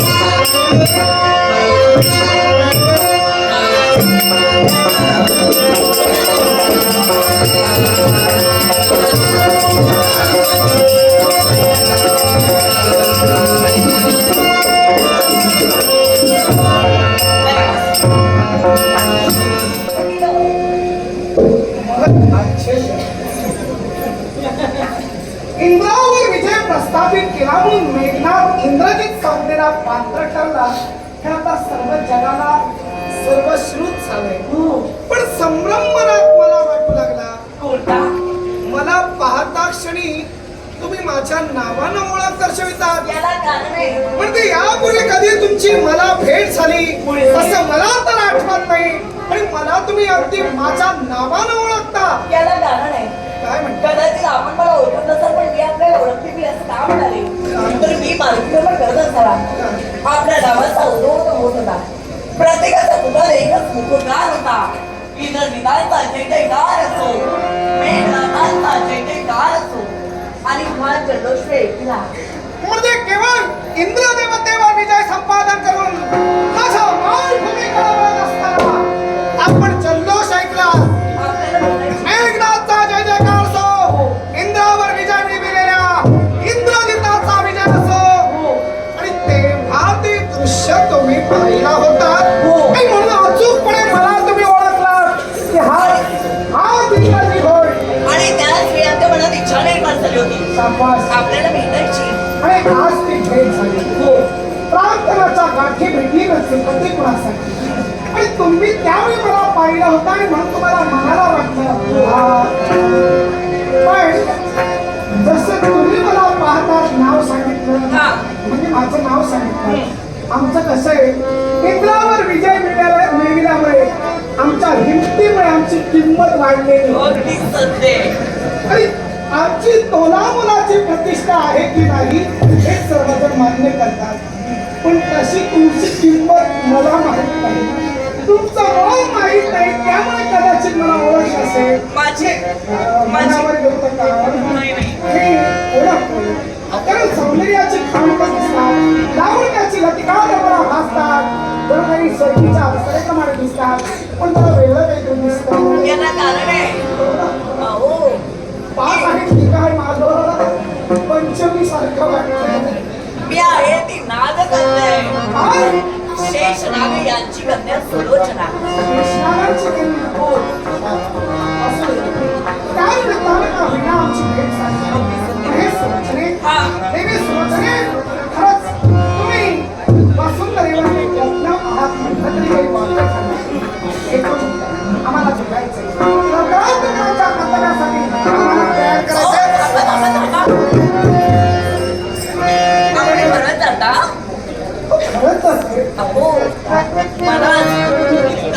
इंद्रावर माझ्या नावानं ओळख दर्शवितात. म्हणजे यापूर्वी कधी तुमची मला भेट झाली? असं मला तर आठवत नाही. आणि मला तुम्ही अगदी माझ्या नावानं ओळखता. याला कारण आहे. काय कदाचित आपण मला ओळखत नसेल पण मी आपल्याला ओळखते मी असं का म्हणाले? तर मी मालकीवर करत झाला आपल्या नावाचा उदोद होत होता. प्रत्येकाचा मुखात एकच होता? निदानचा असो. मेघनाथांचा जय जयकार असो. आणि हा जल्लोष ऐकला म्हणजे केवळ इंद्रदेव शाबास. आपल्याला भेटायची. आणि आज ती भेट झाली. हो. प्रार्थनाच्या गाठी भेटीनच प्रत्येक कुणासाठी? आणि तुम्ही त्यावेळी मला पाहिलं होतं आणि म्हणून तुम्हाला मनाला वाटलं. हा. पण जसं तुम्ही मला पाहतात नाव सांगितलं. हा. म्हणजे माझं नाव सांगितलं. आमचं कसं आहे? इंद्रावर विजय मिळाल्या मिळविल्यामुळे आमच्या हिमतीमुळे आमची किंमत वाढलेली. सत्य आणि आमची तोला मुलाची प्रतिष्ठा आहे की नाही हे सर्वजण मान्य करतात. पण तशी तुमची किंमत मला माहीत नाही. तुमचं मन माहीत नाही त्यामुळे कदाचित मला ओळख असेल. माझी मनावर घेऊ नका. हे ओळख. कारण सौंदर्याची खाणकं दिसतात लावण्याची लतिका मला भासतात काही शैलीच्या अवसरेप्रमाणे दिसतात पण मला वेगळं काहीतरी दिसतं याला कारण आहे. मला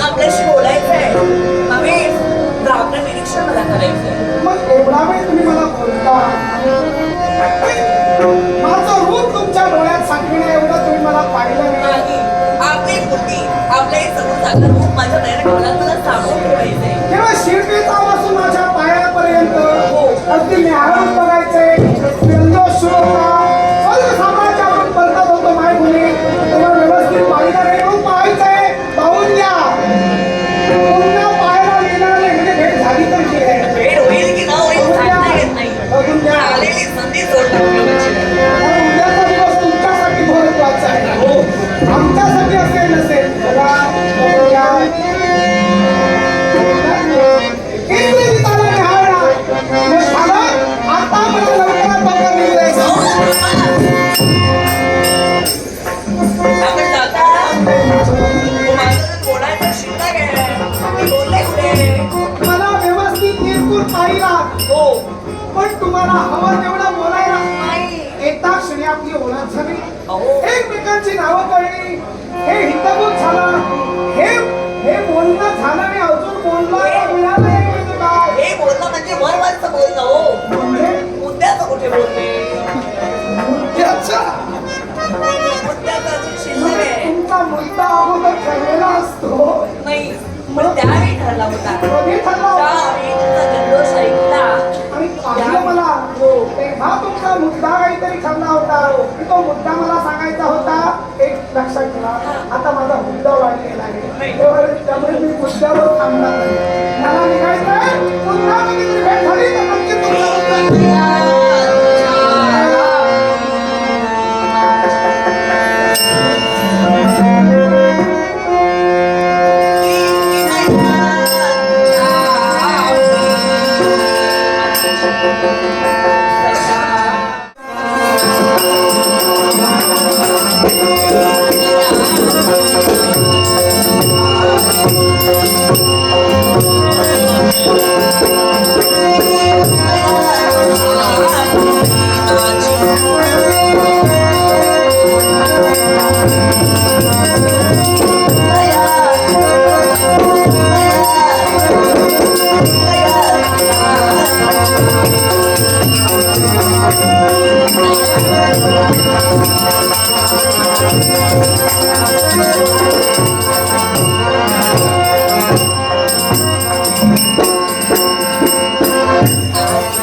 आपल्याशी बोलायचंय आम्ही जागरण निरीक्षण मला करायचंय. मग एवढा वेळ तुम्ही मला बोलता? माझं रूप तुमच्या डोळ्यात सांगणे पाहिला हो. पण तुम्हाला हवं तेवढं बोलायला नाही. एका क्षणी आपली ओळख झाली. एकमेकांची नावं कळली. हे हितगुज झालं. हे हे बोलणं झालं. आणि अजून बोलणं मिळालं हे म्हणजे काय हे बोलणं म्हणजे हो. मुद्द्याचं कुठे बोलणे मुद्द्याचा? मुद्द्याचं अजून शिल्लक आहे. तुमचा मुद्दा अगोदर ठरलेला असतो. नाही. पण त्यावेळी ठरला होता. त्यावेळी तुमचा जल्लोष ऐकला. तेव्हा तुमचा मुद्दा काहीतरी ठरला होता. तो मुद्दा मला सांगायचा होता. एक लक्षात ठेवा. आता माझा मुद्दा वाढलेला आहे. त्यामुळे- मी मुद्द्यावर थांबणार नाही. मला निघायचं पुन्हा कधीतरी भेट झाली तर नक्की तुमच्याबद्दल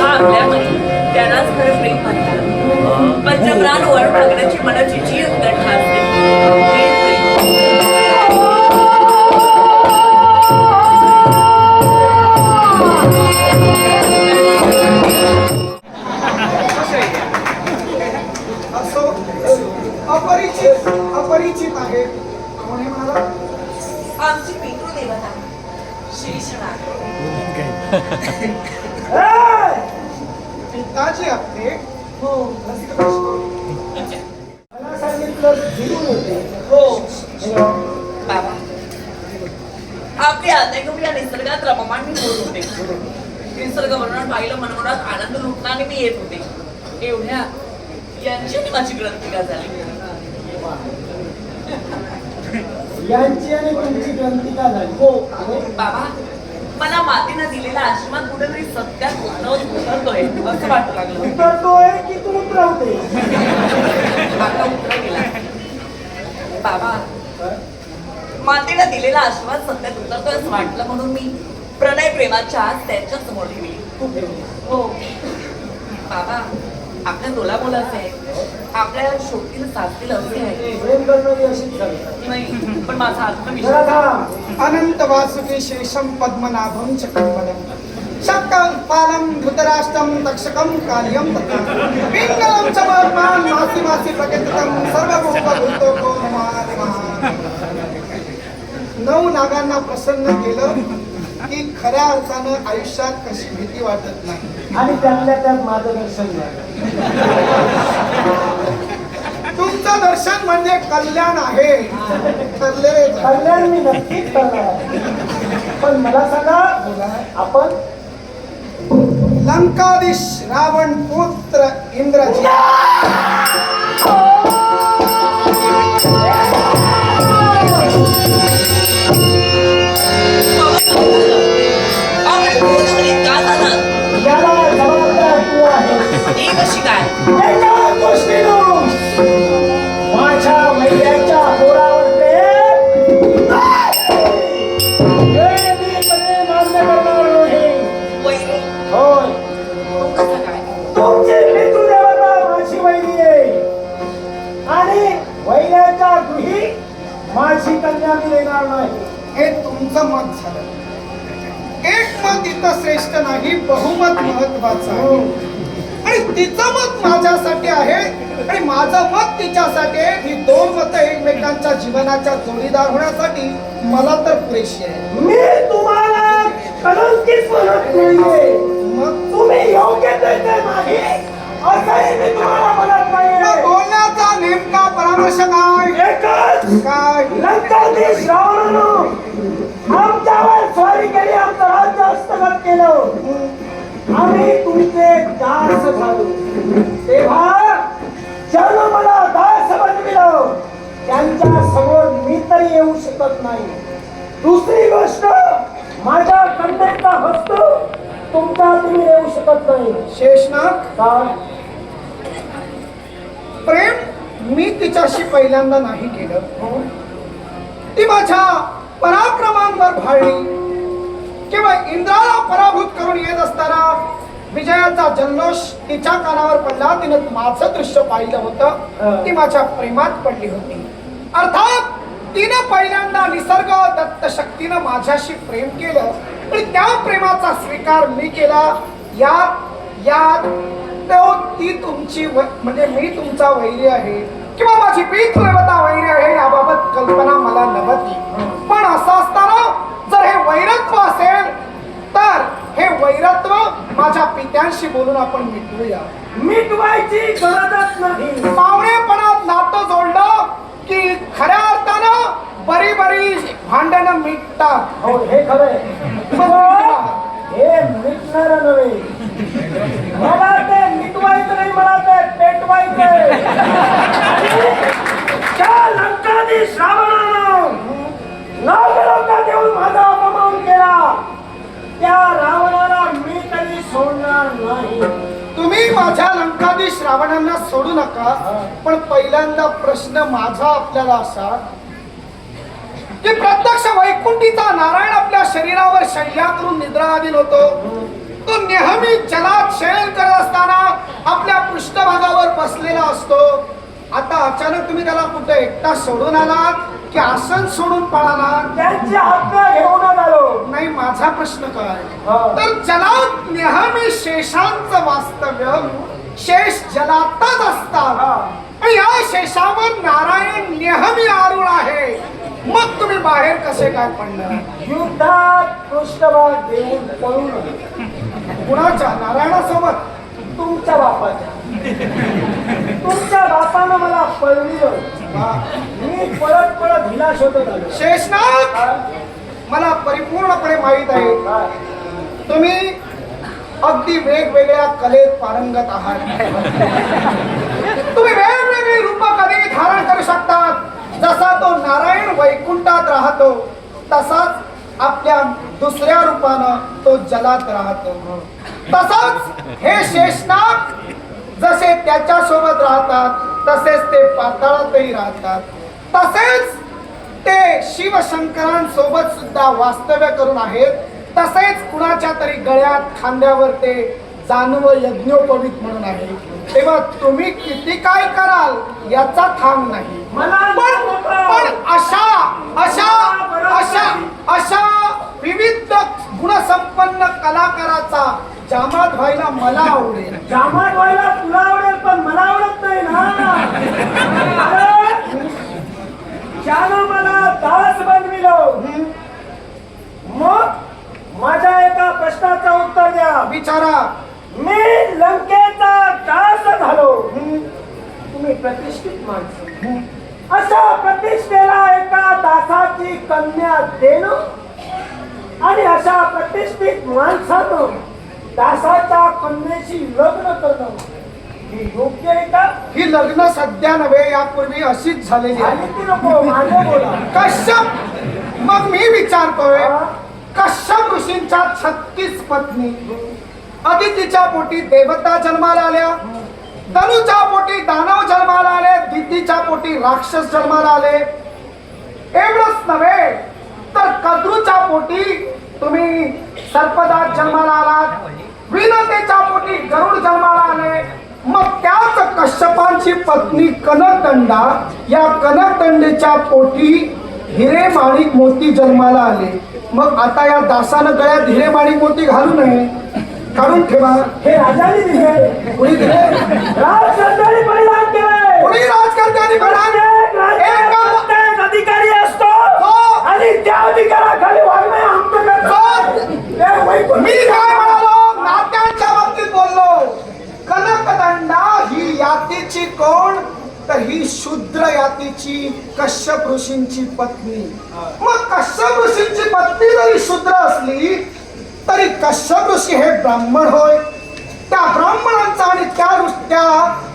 जेव्हा आपल्यामध्ये त्यालाच खरं प्रेम म्हणतात. टाकण्याची मनाची जी अपरिचित आहे. कोणी मला आमची पितृदेवता शेषनाग पिताजी आपले. हो. मला सांगितलं होते हो. बाबा. आपले निसर्गात रममाण मी होत होते. निसर्ग वर्णन पाहिलं मनमनात आनंद लुटला आणि मी येत होते. एवढ्या यांची माझी ग्रंथिका झाली. यांची आणि तुमची ग्रंथिका झाली. हो. बाबा मला मातीनं दिलेला आशीर्वाद कुठेतरी सत्यात उतरवत उतरतोय असं वाटू लागलं. उतरतोय की तू उतरवते आता उतर गेला बाबा मातेला दिलेला आशीर्वाद सत्यात उतरतोय असं वाटलं म्हणून मी प्रणय प्रेमाच्या आज त्यांच्यासमोर ठेवली हो. बाबा आपल्या दोला मुलाचे आहे आपल्या शोधतील साधतील असे आहे नाही पण माझा आत्मविश्वास अनंत वासुकी शेषम पद्मनाभम चक्रपदम शक्कं पालं धृतराष्ट्रं तक्षकं काल्यं तथा. पिङ्गलं च वर्मान् मासि मासि प्रकटितं सर्वभूतभूतो नऊ नागांना प्रसन्न केलं की खऱ्या अर्थानं आयुष्यात कशी भीती वाटत नाही. आणि त्यातल्या त्यात माझं दर्शन झालं. तुमचं दर्शन म्हणजे कल्याण आहे. कल्याण मी नक्कीच करणार आहे. पण मला सांगा आपण लंकाधीश रावण पुत्र इंद्रजी कशी माझ्या महिन्याच्या पोरावर प्रेम नाही. तुमची पितृ देवता माझी वैरी आहे आणि वैऱ्याच्या गृही माझी कन्या मी देणार नाही हे तुमचं मत झालं एक मत इथं श्रेष्ठ नाही बहुमत महत्वाचं आहे आणि तिचं मत माझ्यासाठी आहे. आणि माझं मत तिच्यासाठी आहे. ही दोन मतं एकमेकांच्या जीवनाच्या जोडीदार होण्यासाठी मला तर पुरेशी आहे मी तुम्हाला कलंकित म्हणत नाहीये. मग? तुम्ही योग्य नाही. असंही मी तुम्हाला म्हणत मग नाहीये बोलण्याचा नेमका परामर्श काय? एकच. काय? लंकाधीश रावणानं आमच्यावर स्वारी केली. आमचं राज्य हस्तगत केलं. आम्ही तुमचे दास झालो. तेव्हा ज्यानं मला दास बनविलं त्यांच्यासमोर मी तरी येऊ शकत नाही. दुसरी गोष्ट माझ्या कन्याचा हस्त तुमच्या तुम्ही येऊ शकत नाही. शेषनाग का प्रेम मी तिच्याशी पहिल्यांदा नाही केलं. ती माझ्या पराक्रमांवर भाळली. किंवा इंद्राला पराभूत करून येत असताना विजयाचा जल्लोष तिच्या कानावर पडला. तिनं माझं दृश्य पाहिलं होतं. ती माझ्या प्रेमात पडली होती. अर्थात तिनं पहिल्यांदा निसर्ग दत्त शक्तीनं माझ्याशी प्रेम केलं. आणि त्या प्रेमाचा स्वीकार मी केला. यात यात तो ती तुमची म्हणजे मी तुमचा वैरी आहे. किंवा माझी पीठ देवता वैरी आहे याबाबत कल्पना मला नव्हती. पण असं असताना जर हे वैरत्व वैरत्व माझ्या पित्यांशी बोलून आपण मिटवूया. मिटवायची गरजच नाही. पावणेपणात नातं जोडलं की खऱ्या अर्थानं बरी बरी भांडणं मिटतात. हो हे खरंय पण हे मिटणार नव्हे. मला ते मिटवायचं नाही मला ते पेटवायचंय त्या लंकाधीश रावणानं नागलोका देऊन माझा अपमान केला त्या रावणाला मी कधी सोडणार नाही. तुम्ही माझ्या लंकाधीश रावणांना सोडू नका पण पहिल्यांदा प्रश्न माझा आपल्याला असा की प्रत्यक्ष वैकुंठीचा नारायण आपल्या शरीरावर शय्या करून निद्राधीन होतो. तो नेहमी जलात शयन करत असताना आपल्या पृष्ठभागावर बसलेला असतो. आता अचानक तुम्ही त्याला कुठे एकटा सोडून आलात? की आसन सोडून पळाला? त्यांची आज्ञा घेऊनच आलो. नाही माझा प्रश्न काय. तर जलात नेहमी शेषांचं वास्तव्य शेष जलातच असतात. या शेषावर नारायण नेहमी आरूढ आहे. मग तुम्ही बाहेर कसे काय पडणार? युद्धात पृष्ठभाग देऊन पळू नये कुणाच्या? नारायणासोबत? तुमच्या बापाच्या. तुमच्या बापानं मला पळविलं. मी पळत पळत शोधत आलो. शेषनाग मला परिपूर्णपणे माहीत आहे? तुम्ही अगदी वेगवेगळ्या कलेत पारंगत आहात. तुम्ही वेगवेगळी रूप कधी धारण करू शकतात. जसा तो नारायण वैकुंठात राहतो तसाच आपल्या दुसऱ्या रूपानं तो जलात राहतो. तसाच हे शेषनाग जसे त्याच्या सोबत राहतात तसेच ते पाताळातही राहतात. तसेच ते शिवशंकरांसोबत सुद्धा वास्तव्य करून आहेत. तसेच कुणाच्या तरी गळ्यात खांद्यावर ते जानव यज्ञोपवीत म्हणून आहे तेव्हा तुम्ही किती काय कराल याचा थांब नाही. पण अशा अशा अशा अशा विविध गुणसंपन्न कलाकाराचा जामात व्हायला मला आवडेल. जामात व्हायला तुला आवडेल पण मला आवडत नाही ना. ज्यानं मला दास बनविलं मग माझ्या एका प्रश्नाचं उत्तर द्या. विचारा. मी लंकेचा दास झालो. तुम्ही प्रतिष्ठित माणसं. अशा प्रतिष्ठेला एका दासाची कन्या देणं आणि अशा प्रतिष्ठित माणसानं दासाच्या कन्याशी लग्न करणं ही योग्य आहे का? ही लग्न सध्या नव्हे यापूर्वी अशीच झालेली आहे. आणि ती नको माझं बोला. कश्यप! मग मी विचारतोय? कश्यप ऋषींच्या छत्तीस पत्नी अदितीच्या पोटी देवता जन्माला आल्या धनुच्या पोटी दानव जन्माला आले दितीच्या पोटी राक्षस जन्माला आले. एवढंच नव्हे तर कद्रूच्या पोटी तुम्ही सर्पदास जन्माला आलात. विनतेच्या पोटी गरुड जन्माला आले. मग त्याच कश्यपांची पत्नी कनकदंडा या कनकदंडेच्या पोटी हिरे माणिक मोती जन्माला आले. मग आता या दासानं गळ्यात हिरे माणिक मोती घालू नये. काढून ठेवा. हे राजाने दिले कोणी दिले राजकारणी परिधान केले कोणी राजकारत्यांनी एक अधिकारी असतो. हो. आणि त्या अधिकाराखाली वागणे आमचं हो. कर्तव्य. हे वैकुंठ मी काय म्हणालो नात्यांच्या बाबतीत बोललो कनकदंडा ही यातीची कोण तर ही शूद्र यातीची कश्यप ऋषींची पत्नी. मग कश्यप ऋषींची पत्नी जरी शूद्र असली तरी कश्यप ऋषी हे ब्राह्मण होय. त्या ब्राह्मणांचा आणि त्या त्या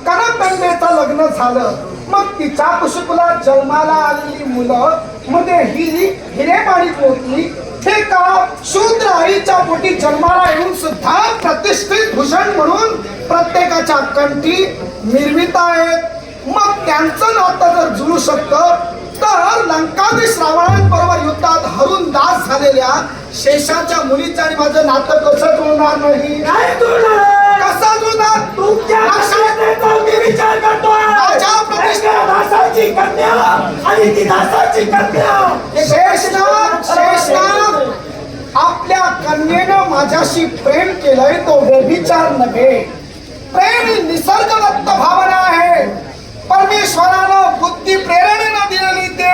कनकदंडेचं लग्न झालं. मग तिच्या कुशकुलात जन्माला आलेली मुलं मध्ये ही हिरेपाणी पोचली हे का शूद्र आईच्या पोटी जन्माला येऊन सुद्धा प्रतिष्ठित भूषण म्हणून प्रत्येकाच्या कंठी मिरवित आहेत. मग त्यांचं नातं जर जुळू शकतं तर लंकादेश रावणांबरोबर युद्धात हरून दास झालेल्या शेषाच्या मुलीचं आणि माझं नातं कसं जुळणार नाही. कसं जुळणार? माझ्या कन्या आणि ती दासाची कन्या. शेषनाग शेषनाग आपल्या कन्येनं माझ्याशी प्रेम केलंय तो व्यभिचार नव्हे. प्रेम ही निसर्गदत्त भावना आहे. परमेश्वरानं बुद्धी प्रेरणेनं दिलेली ते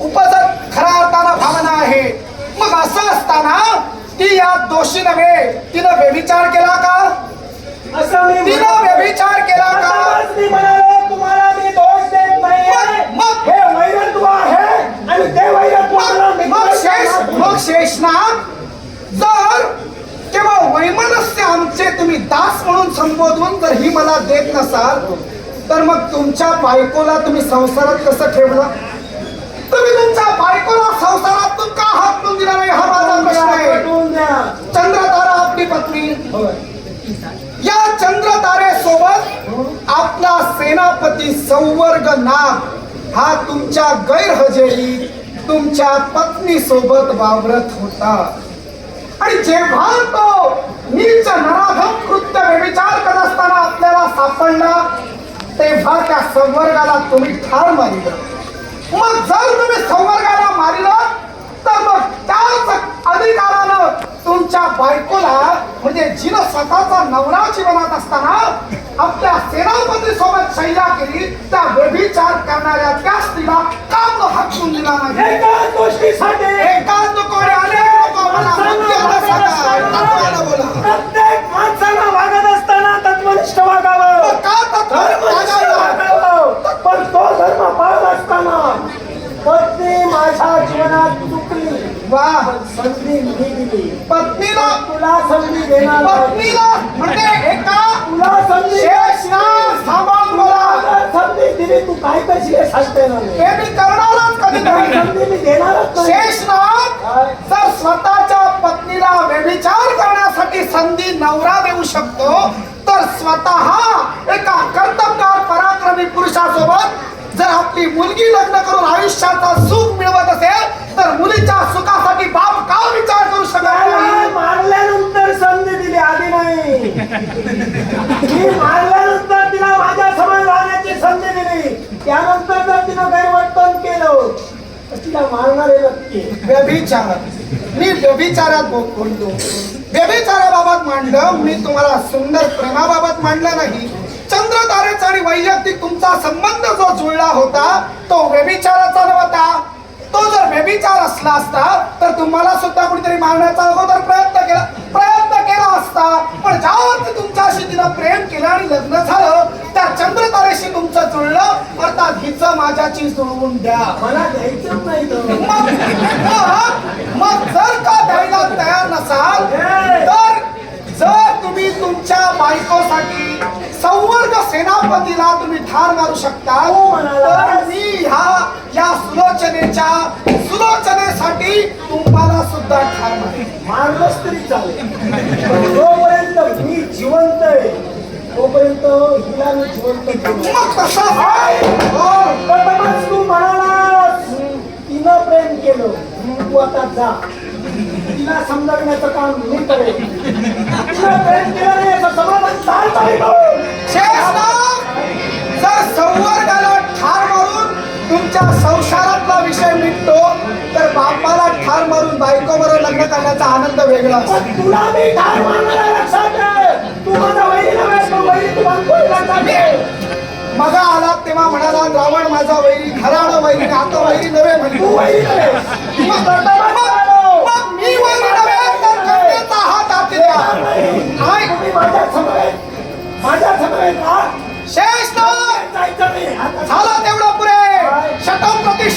उपजत खऱ्या अर्थानं भावना आहे. मग असं असताना ती या दोषी नव्हे. तिनं व्यभिचार केला का? असं तिनं. व्यभिचार केला का? आताच मी म्हणालो तुम्हाला मी दोष देत नाहीये. मग- मग- हे वैरत्व आहे आणि ते मला मग शेष मग शेषनाग जर केवळ वैमनस्य आमचे तुम्ही दास म्हणून संबोधून जर ही मला देत नसाल तर मग तुमच्या बायकोला तुम्ही संसारात कसं ठेवलं? तुम्ही तुमच्या बायकोला संसारातून का हाकलून दिला नाही? हा माझा प्रश्न आहे. चंद्रतारा आपली पत्नी. या चंद्रतारे सोबत आपला सेनापती संवर्ग नाग हा तुमच्या गैरहजेरी तुमच्या पत्नी सोबत वावरत होता. आणि जेव्हा तो नीच नराधम कृत्य व्यभिचार करत असताना आपल्याला सापडला तेव्हा त्या संवर्गाला तुम्ही ठार मारिलं. मग जर तुम्ही संवर्गाला मारिलं तर मग त्याच अधिकारानं तुमच्या बायकोला म्हणजे जिनं स्वतःचा नवरा जीवनात असताना आपल्या सेनापती सोबत शैया केली त्या व्यभिचार करणाऱ्या त्या स्त्रीला काम हाकून दिला नाही? एकाच गोष्टीसाठी. एकाच कोणी आले बोला. प्रत्येक माणसाला वागत असताना तत्वनिष्ठ वागावं. का तत्व धर्मनिष्ठ वागावं? वागावं पण तो धर्म पाळत असताना पत्नी माझ्या जीवनात चुकली वा पण संधी मी दिली पत्नीला तुला संधी देणार. पत्नीला म्हणजे एका तुला संधी शेषना सांभाळून बोला तुला संधी दिली तू काय कशी हे सांगते मी. हे मी करणारच कधी नाही. संधी मी देणारच नाही. शेषनाग जर स्वतःच्या पत्नीला व्यभिचार करण्यासाठी संधी नवरा देऊ शकतो तर स्वतः एका कर्तबगार पराक्रमी पुरुषासोबत जर आपली मुलगी लग्न करून आयुष्याचा सुख मिळवत असेल तर मुलीच्या सुखासाठी बाप का विचार करू शकत नाही मारल्यानंतर संधी दिली आधी नाही. मी मारल्यानंतर तिला माझ्यासमोर राहण्याची संधी दिली. त्यानंतर जर तिनं गैरवर्तन केलं. तिला मारणार आहे नक्की व्यभिचार मी व्यभिचारात बोलतो व्यभिचाराबाबत मांडलं मी तुम्हाला सुंदर प्रेमाबाबत मांडलं नाही. चंद्रतारेचा आणि वैयक्तिक तुमचा संबंध जो जुळला होता तो व्यभिचाराचा नव्हता. तो जर व्यभिचार असला असता तर तुम्हाला सुद्धा कुठेतरी मारण्याचा अगोदर प्रयत्न केला. असता पण ज्यावरती तुमच्याशी तिनं प्रेम केलं आणि लग्न झालं त्या चंद्र तारेशी तुमचं जुळलं. अर्थात हिचं माझ्याची जुळवून द्या. मला द्यायचंच नाही मग- मग जर का द्यायला तयार नसाल तर जर तुम्ही तुमच्या बायकोसाठी संवर्ग सेनापतीला तुम्ही ठार मारू शकता हो म्हणाला. तर मी ह्या या सुलोचनेच्या सुलोचनेसाठी तुम्हाला सुद्धा ठार मारलंच तरी चालेल. जोपर्यंत मी जिवंत आहे तोपर्यंत हिला मी जिवंत कसं हो. तू म्हणालास तिनं प्रेम केलं तू आता जा. तिला समजवण्याचं काम मी करेन तिनं प्रेम केलं नाही याचं समाधान झालं पाहिजे. शेषनाग जर संवर्गाला ठार मारून तुमच्या संसारातला विषय मिटतो तर बापाला ठार मारून बायको बरोबर लग्न करण्याचा आनंद वेगळा तुला मी ठार मारणार लक्षात. तू माझा वैरी नव्हे, तो वैरी तू. मगा आला तेव्हा म्हणाला रावण माझा वैरी खराणं वैरी आता वैरी नव्हे म्हणे तू वैरी नव्हे. मग मग- मग मी वैरी नव्हे तर कन्येचा हात हाती द्या नाही तुम्ही माझ्या समवेत माझ्या. शेष नाही जायचं नाही. आता- झालं तेवढं पुरे. शतम प्रति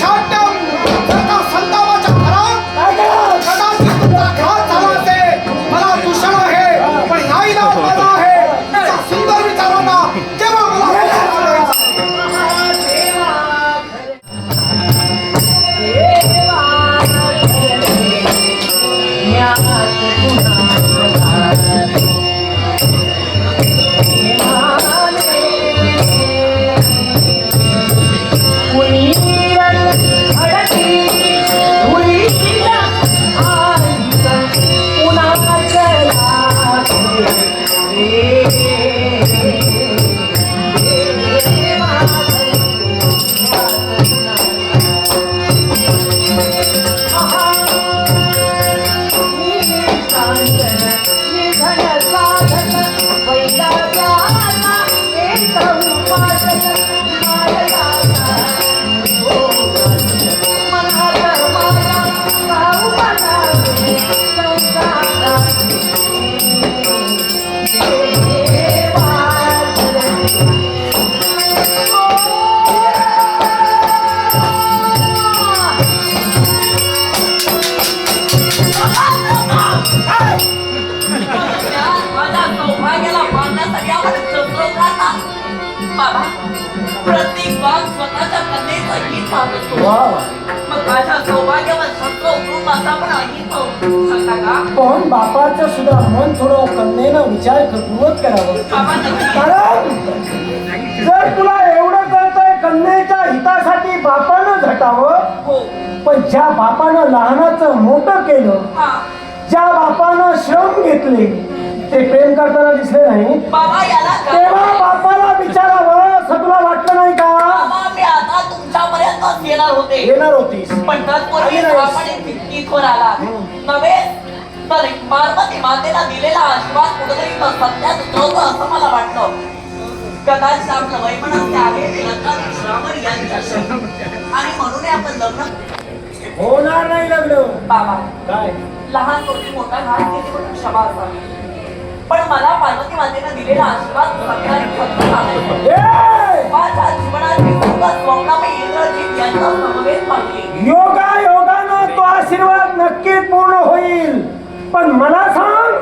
पण बापाचं सुद्धा मन थोडं कन्येनं विचार पूर्वक करावं. कारण जर तुला एवढं कळतंय कन्येच्या हितासाठी बापानं झटावं हो. पण ज्या बापानं लहानाचं मोठं केलं ज्या बापानं श्रम घेतले ते प्रेम करताना दिसले नाही. तेव्हा बापाला विचारावं असं तुला वाटलं नाही का? तुमच्यापर्यंत येणार होते. येणार होतीस. पण तत्पूर्वी. आपण आला नव्हे? पार्वती मातेला दिलेला आशीर्वाद कुठेतरी सत्यात उतरवतो असं मला वाटलं कदाचित आपलं वैमन असते आहे ते लग्नात श्रावण यांच्याशी. आणि म्हणून हे आपण लग्न होणार नाही लग्न. बाबा काय? लहान मोठी मोठा घात केली म्हणून क्षमा असावी. पण मला पार्वती मातेनं दिलेला आशीर्वाद सत्यात सांगायचा ए! माझ्या जीवनाची सर्व स्वप्न मी इंद्रजित यांचा समवेत पाहिली. योगा योगानं तो आशीर्वाद नक्कीच पूर्ण होईल. पण मला सांग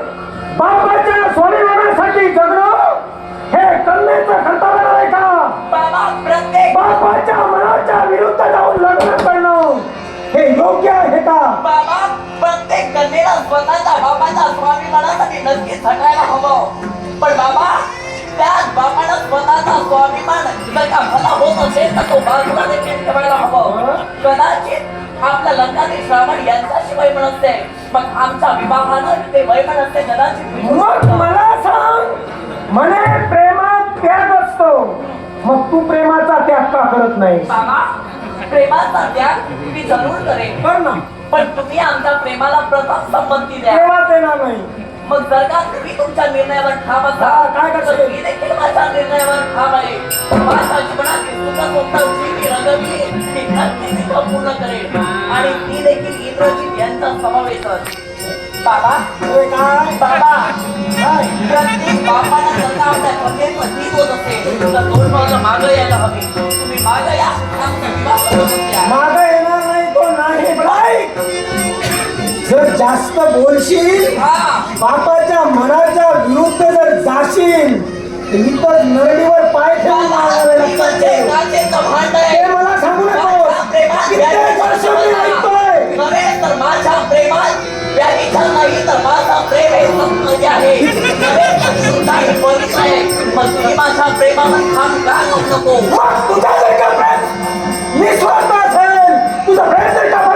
बापाच्या स्वाभिमानासाठी जगणं हे कन्याचं कर्तव्य आहे का? बाबा प्रत्येक बापाच्या मनाच्या विरुद्ध जाऊन लग्न करणं हे योग्य आहे का? बाबा प्रत्येक कन्येला स्वतःच्या बाबाच्या स्वाभिमानासाठी नक्कीच झटायला हवं. पण बाबा त्याच बापानं स्वतःचा स्वाभिमान जर का भला होत असेल तर तो बाजूला देखील ठेवायला हवं. कदाचित आपल्या लग्नातील श्रावण यांच्याशी वैमन असते मग आमच्या विवाहानं ते वैमन असते कदाचित मग मला सांग म्हणे प्रेमात त्याग असतो. मग तू प्रेमाचा त्याग का करत नाही बाबा प्रेमाचा त्याग मी जरूर करेन. कर ना. पण तुम्ही आमच्या प्रेमाला प्रथम संमती द्या. येणार नाही. मग जर का तुम्ही तुमच्या निर्णयावर ठाम असाल. काय करशील? तर मी देखील माझ्या निर्णयावर ठाम आहे. माझ्या जीवनातील सुख स्वप्नांची मी रंगवली ती नक्की तिथं पूर्ण करेन. आणि ती देखील इंद्रजित यांचा समावेश बाबा? काय? बाबा? प्रत्येक बापाला जर का आपल्या कथेचं नीत होत असेल. तर दोन पावलं मागं यायला हवी. तुम्ही मागं या. आमचा विवाह करून द्या. माग येणार नाही तो नाही. जर जास्त बोलशील हा. बापाच्या मनाच्या विरुद्ध जर जाशील तर इतर नरडीवर पाय ठेवून मी ते. मला सांगू नको कित्येक वर्ष मी ऐकतोय. नव्हे तर माझ्या प्रेमात व्याधीचा नाही तर माझा प्रेम हे आहे. बरीच तुम्ही माझ्या का करू नको? निस्वार्थ असेल. तुझं प्रेम का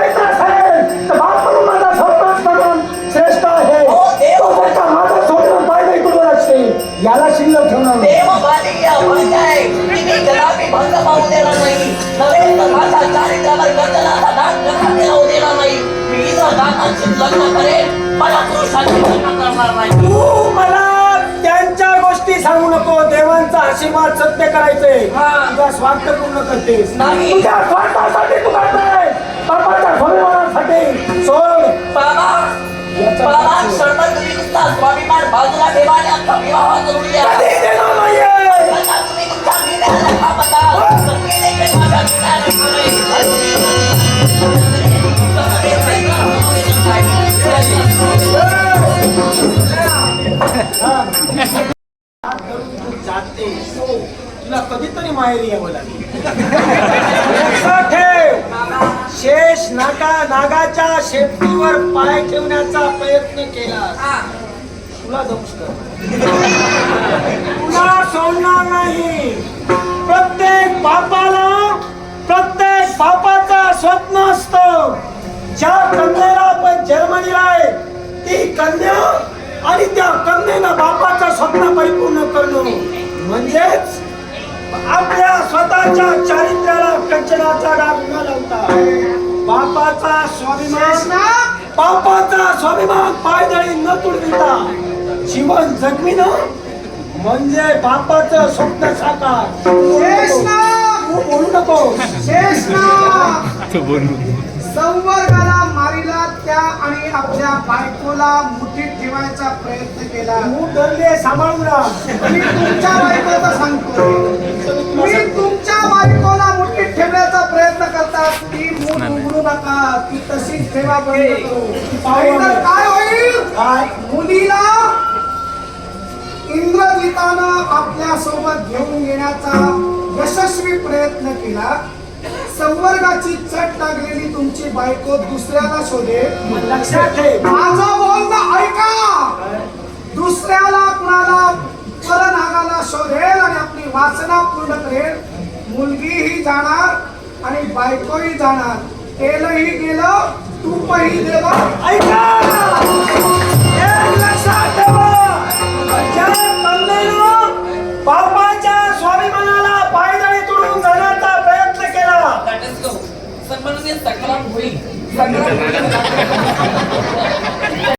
मला पुरुषांशी लग्न करणार नाही. तू मला त्यांच्या गोष्टी सांगू नको. देवांचा आशीर्वाद सत्य करायचंय हा. तुझा स्वार्थ पूर्ण करतेस. नाही. तुझ्या स्वार्थासाठी तू करतोय. बापाच्या स्वाभिमानासाठी सोड. बाबा बाबा तुम्ही तुमचा स्वाभिमान बाजूला ठेवा आणि आमचा विवाह जरुरी आहे तुम्ही तुमच्या निर्णयाला का तुला कधीतरी माहेरी यावं लागेल. शेष नागा नागाच्या शेपटीवर पाय ठेवण्याचा प्रयत्न केला तुला तुला सोडणार नाही. प्रत्येक बापाला प्रत्येक बापाचा स्वप्न असतं. ज्या कन्याला आपण जर्मनीला आहे ती कन्या आणि त्या कन्येनं बापाचं स्वप्न परिपूर्ण करणं. म्हणजेच आपल्या स्वतःच्या चारित्र्याला कंचनाचा डाग न लावता बापाचा स्वाभिमान बापाचा स्वाभिमान पायदळी न तुडविता. जीवन जगविणं म्हणजे बापाचं स्वप्न साकार. तू बोलू नको. संवर्गाला मारीला त्या आणि आपल्या बायकोला मुठीत ठेवायचा प्रयत्न केला. तू डरले सांभाळून राहा. मी तुमच्या बायकोचं सांगतो मी तुमच्या बायकोला मुठीत ठेवण्याचा प्रयत्न करतात. ती मूठ उघडू नका. ती तशीच ठेवा बंद करू. काय होईल? काय? मुलीला इंद्रजितानं आपल्यासोबत घेऊन येण्याचा यशस्वी प्रयत्न केला. संवर्गाची चट लागलेली तुमची बायको दुसऱ्याला शोधेल लक्षात ठेव. माझं बोलणं ऐका. दुसऱ्याला कुणाला परनागाला शोधेल आणि आपली वासना पूर्ण करेल. मुलगीही जाणार आणि बायकोही जाणार. केलंही गेलं तूपही गेलं. ऐका! एक लक्षात सन्माननीय सकलाम होईल